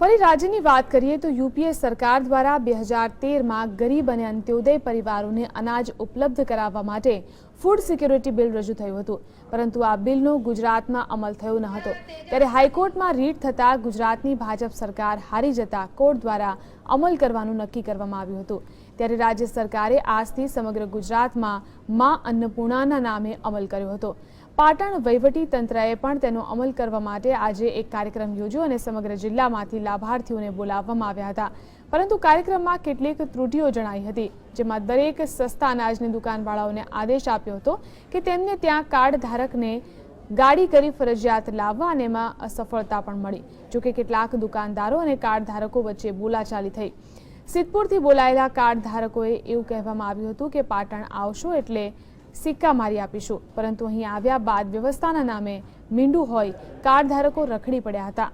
ફરી રાજ્યની વાત કરીએ તો યુપીએ સરકાર દ્વારા બે હજાર તેરમાં ગરીબ અને અંત્યોદય પરિવારોને અનાજ ઉપલબ્ધ કરાવવા માટે ફૂડ સિક્યોરિટી બિલ રજૂ થયું હતું. પરંતુ આ બિલનો ગુજરાતમાં અમલ થયો ન હતો. ત્યારે હાઈકોર્ટમાં રીટ થતાં ગુજરાતની ભાજપ સરકાર હારી જતા કોર્ટ દ્વારા અમલ કરવાનું નક્કી કરવામાં આવ્યું હતું. ત્યારે રાજ્ય સરકારે આજથી સમગ્ર ગુજરાતમાં મા અન્નપૂર્ણાના નામે અમલ કર્યો હતો. પાટણ વહીવટી તંત્રએ પણ તેનો અમલ કરવા માટે આજે એક કાર્યક્રમ યોજ્યો અને સમગ્ર જિલ્લામાંથી લાભાર્થીઓને બોલાવવામાં આવ્યા હતા. પરંતુ કાર્યક્રમમાં કેટલીક ત્રુટીઓ જણાઈ હતી, જેમાં દરેક સસ્તા અનાજની દુકાનવાળાઓને આદેશ આપ્યો હતો કે તેમને ત્યાં કાર્ડ ધારકને ગાડી કરી ફરજિયાત લાવવા અને એમાં અસફળતા પણ મળી જોકે કેટલાક દુકાનદારો અને કાર્ડ ધારકો વચ્ચે બોલાચાલી થઈ. સિદ્ધપુરથી બોલાયેલા કાર્ડ ધારકોએ એવું કહેવામાં આવ્યું હતું કે પાટણ આવશો એટલે સિક્કા મારી આપીશું, પરંતુ અહીં આવ્યા બાદ વ્યવસ્થાના નામે મીંડું હોય કાર્ડ ધારકો રખડી પડ્યા હતા.